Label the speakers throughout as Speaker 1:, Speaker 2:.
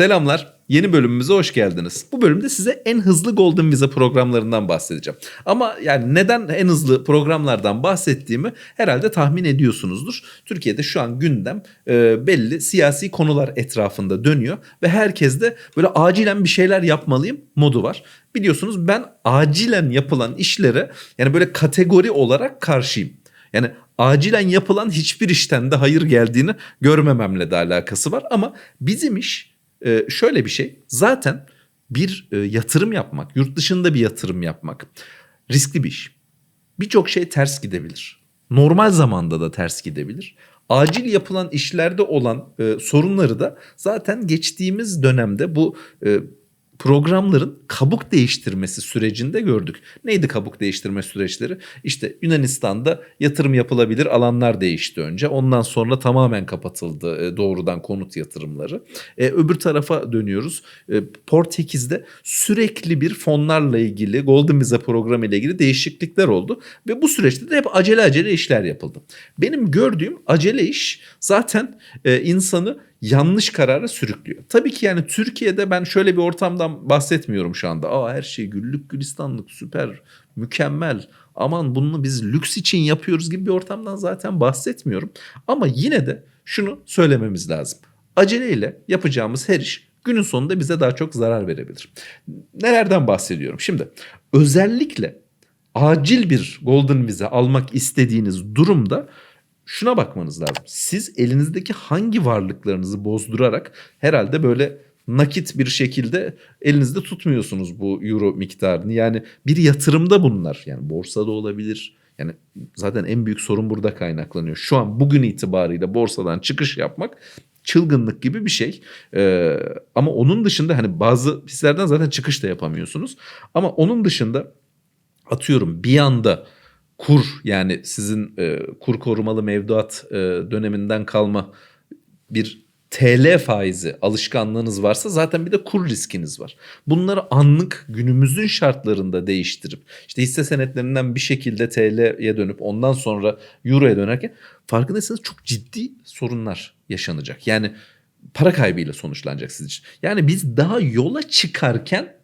Speaker 1: Selamlar. Yeni bölümümüze hoş geldiniz. Bu bölümde size en hızlı Golden Visa programlarından bahsedeceğim. Ama yani neden en hızlı programlardan bahsettiğimi herhalde tahmin ediyorsunuzdur. Türkiye'de şu an gündem e, belli siyasi konular etrafında dönüyor ve herkes de böyle acilen bir şeyler yapmalıyım modu var. Biliyorsunuz ben acilen yapılan işlere yani böyle kategori olarak karşıyım. Yani acilen yapılan hiçbir işten de hayır geldiğini görmememle de alakası var ama bizim iş e, şöyle bir şey. Zaten bir e, yatırım yapmak, yurt dışında bir yatırım yapmak riskli bir iş. Birçok şey ters gidebilir. Normal zamanda da ters gidebilir. Acil yapılan işlerde olan e, sorunları da zaten geçtiğimiz dönemde bu e, programların kabuk değiştirmesi sürecinde gördük. Neydi kabuk değiştirme süreçleri? İşte Yunanistan'da yatırım yapılabilir alanlar değişti önce. Ondan sonra tamamen kapatıldı e, doğrudan konut yatırımları. E, öbür tarafa dönüyoruz. E, Portekiz'de sürekli bir fonlarla ilgili Golden Visa programı ile ilgili değişiklikler oldu. Ve bu süreçte de hep acele acele işler yapıldı. Benim gördüğüm acele iş zaten e, insanı yanlış karara sürüklüyor. Tabii ki yani Türkiye'de ben şöyle bir ortamdan bahsetmiyorum şu anda. Aa her şey güllük gülistanlık süper mükemmel aman bunu biz lüks için yapıyoruz gibi bir ortamdan zaten bahsetmiyorum. Ama yine de şunu söylememiz lazım. Aceleyle yapacağımız her iş günün sonunda bize daha çok zarar verebilir. Nelerden bahsediyorum? Şimdi özellikle acil bir golden vize almak istediğiniz durumda şuna bakmanız lazım. Siz elinizdeki hangi varlıklarınızı bozdurarak herhalde böyle nakit bir şekilde elinizde tutmuyorsunuz bu euro miktarını. Yani bir yatırımda bunlar. Yani borsada olabilir. Yani zaten en büyük sorun burada kaynaklanıyor. Şu an bugün itibariyle borsadan çıkış yapmak çılgınlık gibi bir şey. Ee, ama onun dışında hani bazı hislerden zaten çıkış da yapamıyorsunuz. Ama onun dışında atıyorum bir anda kur yani sizin e, kur korumalı mevduat e, döneminden kalma bir TL faizi alışkanlığınız varsa zaten bir de kur riskiniz var. Bunları anlık günümüzün şartlarında değiştirip işte hisse senetlerinden bir şekilde TL'ye dönüp ondan sonra Euro'ya dönerken farkındaysanız çok ciddi sorunlar yaşanacak. Yani para kaybıyla sonuçlanacak sizin için. Yani biz daha yola çıkarken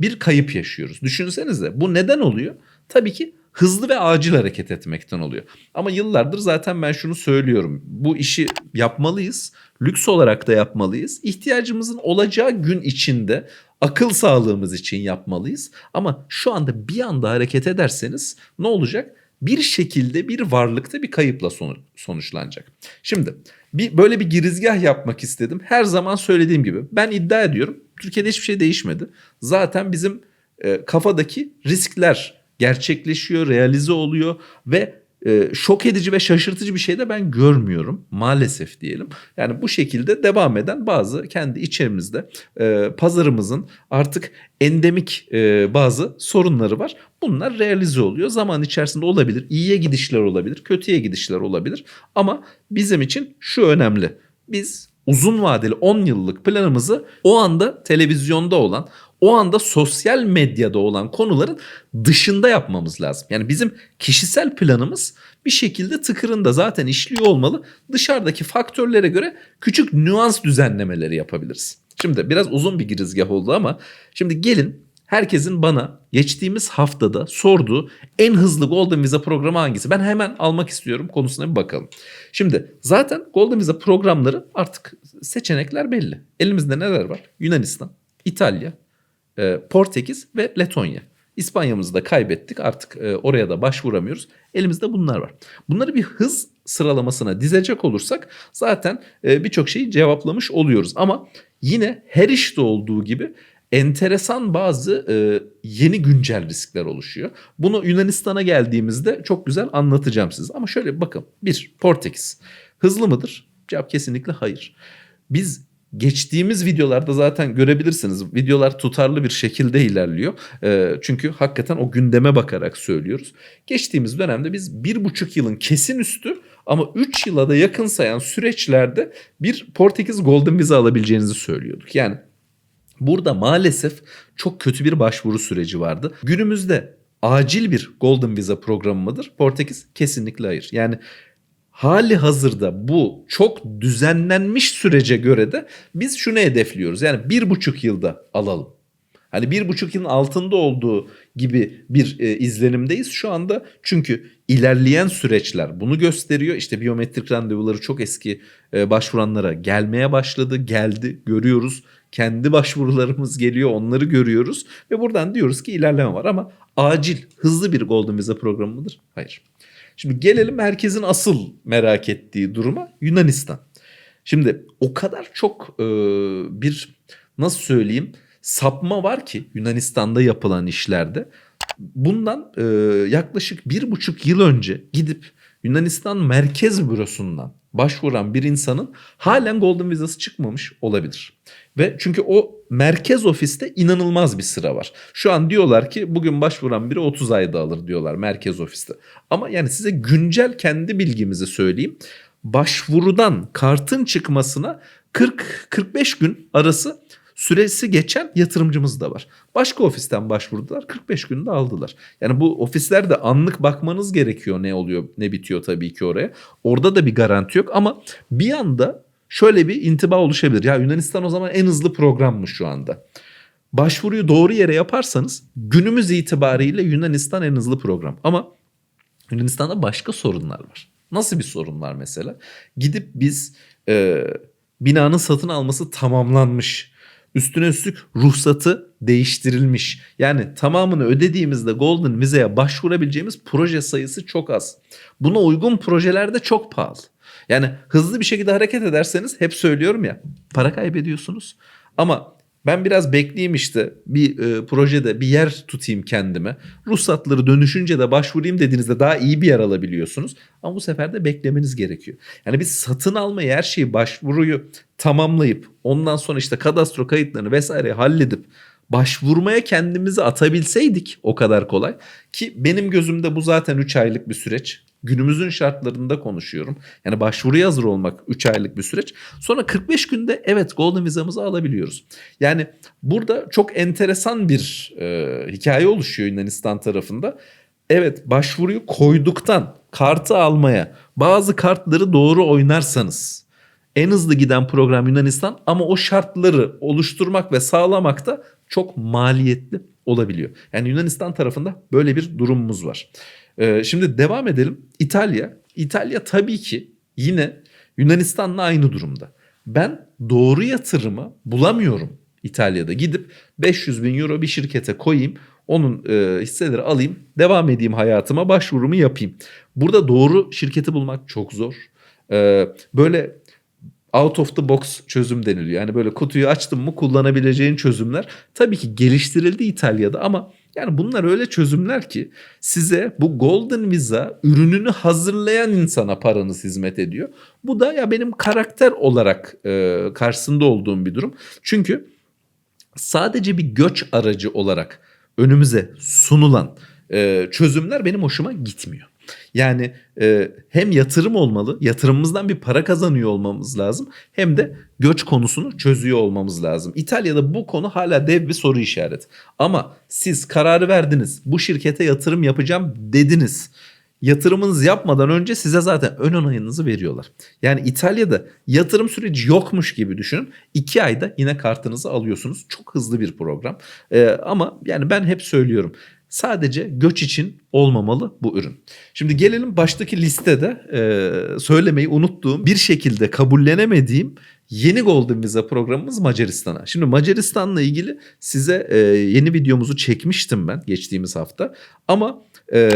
Speaker 1: bir kayıp yaşıyoruz. Düşünsenize bu neden oluyor? Tabii ki hızlı ve acil hareket etmekten oluyor. Ama yıllardır zaten ben şunu söylüyorum. Bu işi yapmalıyız. Lüks olarak da yapmalıyız. İhtiyacımızın olacağı gün içinde akıl sağlığımız için yapmalıyız. Ama şu anda bir anda hareket ederseniz ne olacak? Bir şekilde bir varlıkta bir kayıpla sonuçlanacak. Şimdi bir böyle bir girizgah yapmak istedim. Her zaman söylediğim gibi ben iddia ediyorum Türkiye'de hiçbir şey değişmedi. Zaten bizim e, kafadaki riskler gerçekleşiyor, realize oluyor ve e, şok edici ve şaşırtıcı bir şey de ben görmüyorum maalesef diyelim. Yani bu şekilde devam eden bazı kendi içerimizde e, pazarımızın artık endemik e, bazı sorunları var. Bunlar realize oluyor. Zaman içerisinde olabilir. İyiye gidişler olabilir, kötüye gidişler olabilir. Ama bizim için şu önemli. Biz uzun vadeli 10 yıllık planımızı o anda televizyonda olan, o anda sosyal medyada olan konuların dışında yapmamız lazım. Yani bizim kişisel planımız bir şekilde tıkırında zaten işliyor olmalı. Dışarıdaki faktörlere göre küçük nüans düzenlemeleri yapabiliriz. Şimdi biraz uzun bir girizgah oldu ama şimdi gelin herkesin bana geçtiğimiz haftada sorduğu en hızlı Golden Visa programı hangisi? Ben hemen almak istiyorum konusuna bir bakalım. Şimdi zaten Golden Visa programları artık seçenekler belli. Elimizde neler var? Yunanistan, İtalya, e, Portekiz ve Letonya. İspanya'mızı da kaybettik artık e, oraya da başvuramıyoruz. Elimizde bunlar var. Bunları bir hız sıralamasına dizecek olursak zaten e, birçok şeyi cevaplamış oluyoruz. Ama yine her işte olduğu gibi enteresan bazı e, yeni güncel riskler oluşuyor. Bunu Yunanistan'a geldiğimizde çok güzel anlatacağım size. Ama şöyle bakın. Bir, Portekiz. Hızlı mıdır? Cevap kesinlikle hayır. Biz geçtiğimiz videolarda zaten görebilirsiniz. Videolar tutarlı bir şekilde ilerliyor. E, çünkü hakikaten o gündeme bakarak söylüyoruz. Geçtiğimiz dönemde biz bir buçuk yılın kesin üstü ama 3 yıla da yakın sayan süreçlerde bir Portekiz Golden Visa alabileceğinizi söylüyorduk. Yani Burada maalesef çok kötü bir başvuru süreci vardı. Günümüzde acil bir Golden Visa programı mıdır? Portekiz kesinlikle hayır. Yani hali hazırda bu çok düzenlenmiş sürece göre de biz şunu hedefliyoruz. Yani bir buçuk yılda alalım. Hani bir buçuk yılın altında olduğu gibi bir e, izlenimdeyiz şu anda. Çünkü ilerleyen süreçler bunu gösteriyor. İşte biyometrik randevuları çok eski e, başvuranlara gelmeye başladı. Geldi görüyoruz. Kendi başvurularımız geliyor onları görüyoruz. Ve buradan diyoruz ki ilerleme var ama acil hızlı bir Golden Visa programı mıdır? Hayır. Şimdi gelelim herkesin asıl merak ettiği duruma Yunanistan. Şimdi o kadar çok e, bir nasıl söyleyeyim sapma var ki Yunanistan'da yapılan işlerde. Bundan e, yaklaşık bir buçuk yıl önce gidip Yunanistan Merkez Bürosu'ndan başvuran bir insanın halen Golden Vizası çıkmamış olabilir. Ve çünkü o merkez ofiste inanılmaz bir sıra var. Şu an diyorlar ki bugün başvuran biri 30 ayda alır diyorlar merkez ofiste. Ama yani size güncel kendi bilgimizi söyleyeyim. Başvurudan kartın çıkmasına 40-45 gün arası süresi geçen yatırımcımız da var. Başka ofisten başvurdular 45 günde aldılar. Yani bu ofislerde anlık bakmanız gerekiyor ne oluyor ne bitiyor tabii ki oraya. Orada da bir garanti yok ama bir anda şöyle bir intiba oluşabilir. Ya Yunanistan o zaman en hızlı programmış şu anda. Başvuruyu doğru yere yaparsanız günümüz itibariyle Yunanistan en hızlı program. Ama Yunanistan'da başka sorunlar var. Nasıl bir sorunlar mesela? Gidip biz e, binanın satın alması tamamlanmış Üstüne üstlük ruhsatı değiştirilmiş. Yani tamamını ödediğimizde Golden Viza'ya başvurabileceğimiz proje sayısı çok az. Buna uygun projeler de çok pahalı. Yani hızlı bir şekilde hareket ederseniz hep söylüyorum ya para kaybediyorsunuz. Ama ben biraz bekleyeyim işte bir e, projede bir yer tutayım kendime. Ruhsatları dönüşünce de başvurayım dediğinizde daha iyi bir yer alabiliyorsunuz. Ama bu sefer de beklemeniz gerekiyor. Yani biz satın almayı her şeyi başvuruyu tamamlayıp ondan sonra işte kadastro kayıtlarını vesaire halledip başvurmaya kendimizi atabilseydik o kadar kolay ki benim gözümde bu zaten 3 aylık bir süreç günümüzün şartlarında konuşuyorum. Yani başvuruya hazır olmak 3 aylık bir süreç. Sonra 45 günde evet Golden Viza'mızı alabiliyoruz. Yani burada çok enteresan bir e, hikaye oluşuyor Yunanistan tarafında. Evet başvuruyu koyduktan kartı almaya bazı kartları doğru oynarsanız en hızlı giden program Yunanistan ama o şartları oluşturmak ve sağlamak da çok maliyetli olabiliyor. Yani Yunanistan tarafında böyle bir durumumuz var. Ee, şimdi devam edelim. İtalya. İtalya tabii ki yine Yunanistan'la aynı durumda. Ben doğru yatırımı bulamıyorum İtalya'da. Gidip 500 bin euro bir şirkete koyayım. Onun e, hisseleri alayım. Devam edeyim hayatıma. Başvurumu yapayım. Burada doğru şirketi bulmak çok zor. Ee, böyle out of the box çözüm deniliyor. Yani böyle kutuyu açtım mı kullanabileceğin çözümler tabii ki geliştirildi İtalya'da ama yani bunlar öyle çözümler ki size bu Golden Visa ürününü hazırlayan insana paranız hizmet ediyor. Bu da ya benim karakter olarak e, karşısında olduğum bir durum. Çünkü sadece bir göç aracı olarak önümüze sunulan e, çözümler benim hoşuma gitmiyor. Yani e, hem yatırım olmalı, yatırımımızdan bir para kazanıyor olmamız lazım hem de göç konusunu çözüyor olmamız lazım. İtalya'da bu konu hala dev bir soru işareti. Ama siz kararı verdiniz, bu şirkete yatırım yapacağım dediniz. Yatırımınızı yapmadan önce size zaten ön onayınızı veriyorlar. Yani İtalya'da yatırım süreci yokmuş gibi düşünün. İki ayda yine kartınızı alıyorsunuz. Çok hızlı bir program. Ee, ama yani ben hep söylüyorum sadece göç için olmamalı bu ürün. Şimdi gelelim baştaki listede e, söylemeyi unuttuğum bir şekilde kabullenemediğim yeni Golden Visa programımız Macaristan'a. Şimdi Macaristan'la ilgili size e, yeni videomuzu çekmiştim ben geçtiğimiz hafta. Ama e,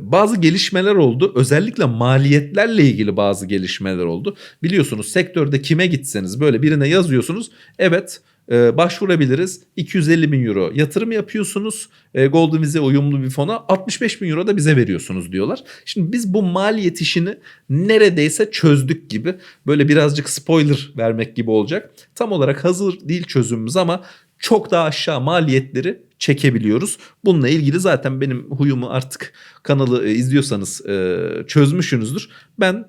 Speaker 1: bazı gelişmeler oldu. Özellikle maliyetlerle ilgili bazı gelişmeler oldu. Biliyorsunuz sektörde kime gitseniz böyle birine yazıyorsunuz. Evet e, başvurabiliriz. 250 bin euro yatırım yapıyorsunuz. E, Golden Visa uyumlu bir fona 65 bin euro da bize veriyorsunuz diyorlar. Şimdi biz bu maliyet işini neredeyse çözdük gibi. Böyle birazcık spoiler vermek gibi olacak. Tam olarak hazır değil çözümümüz ama çok daha aşağı maliyetleri çekebiliyoruz. Bununla ilgili zaten benim huyumu artık kanalı e, izliyorsanız e, çözmüşsünüzdür. Ben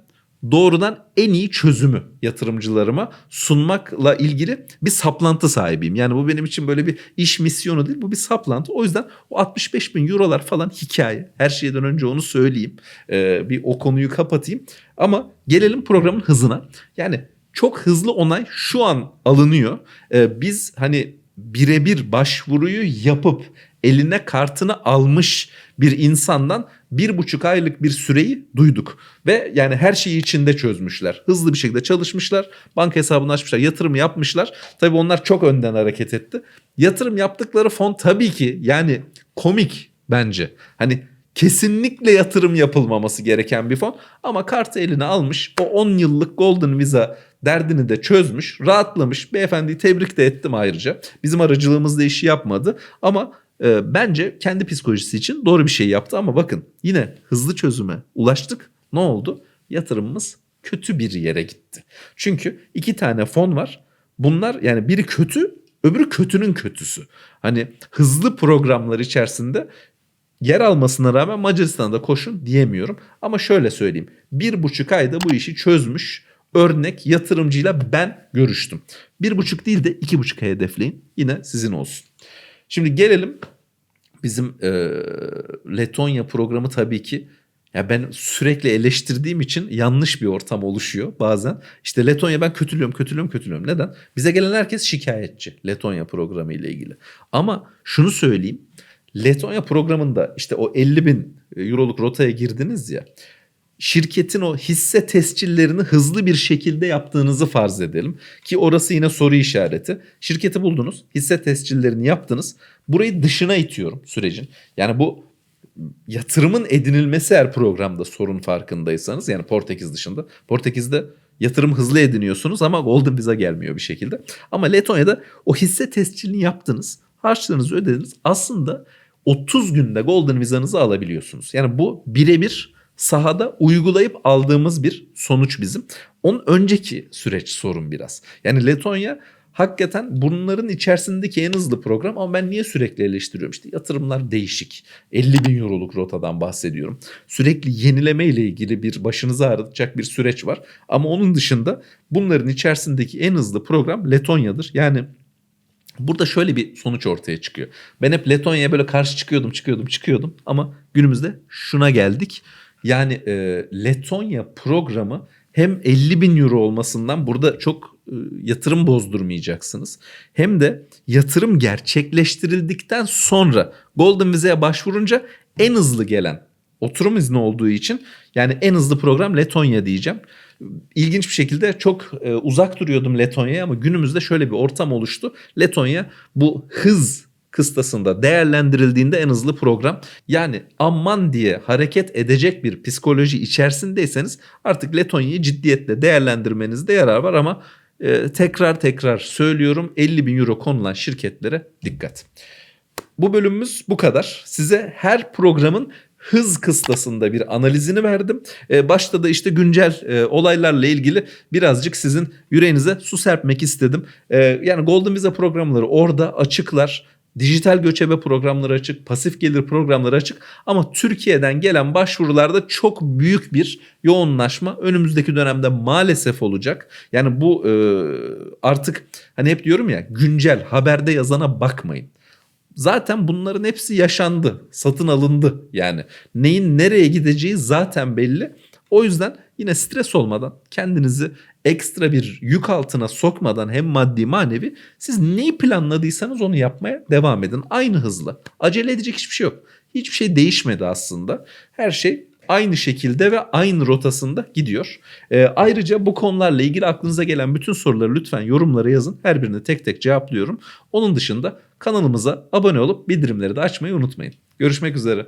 Speaker 1: doğrudan en iyi çözümü yatırımcılarıma sunmakla ilgili bir saplantı sahibiyim. Yani bu benim için böyle bir iş misyonu değil bu bir saplantı. O yüzden o 65 bin eurolar falan hikaye. Her şeyden önce onu söyleyeyim. Ee, bir o konuyu kapatayım. Ama gelelim programın hızına. Yani çok hızlı onay şu an alınıyor. Ee, biz hani birebir başvuruyu yapıp eline kartını almış bir insandan bir buçuk aylık bir süreyi duyduk. Ve yani her şeyi içinde çözmüşler. Hızlı bir şekilde çalışmışlar. Banka hesabını açmışlar. Yatırım yapmışlar. Tabii onlar çok önden hareket etti. Yatırım yaptıkları fon tabii ki yani komik bence. Hani kesinlikle yatırım yapılmaması gereken bir fon. Ama kartı eline almış. O 10 yıllık Golden Visa derdini de çözmüş. Rahatlamış. Beyefendiyi tebrik de ettim ayrıca. Bizim aracılığımızda işi yapmadı. Ama e, bence kendi psikolojisi için doğru bir şey yaptı. Ama bakın yine hızlı çözüme ulaştık. Ne oldu? Yatırımımız kötü bir yere gitti. Çünkü iki tane fon var. Bunlar yani biri kötü öbürü kötünün kötüsü. Hani hızlı programlar içerisinde yer almasına rağmen Macaristan'da koşun diyemiyorum. Ama şöyle söyleyeyim. Bir buçuk ayda bu işi çözmüş örnek yatırımcıyla ben görüştüm. Bir buçuk değil de iki buçuk hedefleyin. Yine sizin olsun. Şimdi gelelim bizim e, Letonya programı tabii ki ya ben sürekli eleştirdiğim için yanlış bir ortam oluşuyor bazen. İşte Letonya ben kötülüyorum, kötülüyorum, kötülüyorum. Neden? Bize gelen herkes şikayetçi Letonya programı ile ilgili. Ama şunu söyleyeyim. Letonya programında işte o 50 bin euroluk rotaya girdiniz ya. Şirketin o hisse tescillerini hızlı bir şekilde yaptığınızı farz edelim. Ki orası yine soru işareti. Şirketi buldunuz, hisse tescillerini yaptınız. Burayı dışına itiyorum sürecin. Yani bu yatırımın edinilmesi her programda sorun farkındaysanız yani Portekiz dışında. Portekiz'de yatırım hızlı ediniyorsunuz ama Golden Visa gelmiyor bir şekilde. Ama Letonya'da o hisse tescilini yaptınız. Harçlarınızı ödediniz. Aslında 30 günde Golden Visa'nızı alabiliyorsunuz. Yani bu birebir sahada uygulayıp aldığımız bir sonuç bizim. Onun önceki süreç sorun biraz. Yani Letonya hakikaten bunların içerisindeki en hızlı program ama ben niye sürekli eleştiriyorum? İşte yatırımlar değişik. 50 bin euroluk rotadan bahsediyorum. Sürekli yenileme ile ilgili bir başınızı ağrıtacak bir süreç var. Ama onun dışında bunların içerisindeki en hızlı program Letonya'dır. Yani Burada şöyle bir sonuç ortaya çıkıyor. Ben hep Letonya'ya böyle karşı çıkıyordum, çıkıyordum, çıkıyordum ama günümüzde şuna geldik. Yani e, Letonya programı hem 50 bin euro olmasından burada çok e, yatırım bozdurmayacaksınız. Hem de yatırım gerçekleştirildikten sonra Golden Visa'ya başvurunca en hızlı gelen oturum izni olduğu için yani en hızlı program Letonya diyeceğim. İlginç bir şekilde çok e, uzak duruyordum Letonya'ya ama günümüzde şöyle bir ortam oluştu. Letonya bu hız kıstasında değerlendirildiğinde en hızlı program. Yani aman diye hareket edecek bir psikoloji içerisindeyseniz artık Letonya'yı ciddiyetle değerlendirmenizde yarar var ama e, tekrar tekrar söylüyorum 50 bin euro konulan şirketlere dikkat. Bu bölümümüz bu kadar. Size her programın hız kıstasında bir analizini verdim. Ee, başta da işte güncel e, olaylarla ilgili birazcık sizin yüreğinize su serpmek istedim. Ee, yani Golden Visa programları orada açıklar. Dijital göçebe programları açık, pasif gelir programları açık ama Türkiye'den gelen başvurularda çok büyük bir yoğunlaşma önümüzdeki dönemde maalesef olacak. Yani bu e, artık hani hep diyorum ya güncel haberde yazana bakmayın. Zaten bunların hepsi yaşandı, satın alındı yani. Neyin nereye gideceği zaten belli. O yüzden yine stres olmadan kendinizi ekstra bir yük altına sokmadan hem maddi manevi siz neyi planladıysanız onu yapmaya devam edin. Aynı hızla. Acele edecek hiçbir şey yok. Hiçbir şey değişmedi aslında. Her şey aynı şekilde ve aynı rotasında gidiyor. E, ayrıca bu konularla ilgili aklınıza gelen bütün soruları lütfen yorumlara yazın. Her birini tek tek cevaplıyorum. Onun dışında kanalımıza abone olup bildirimleri de açmayı unutmayın. Görüşmek üzere.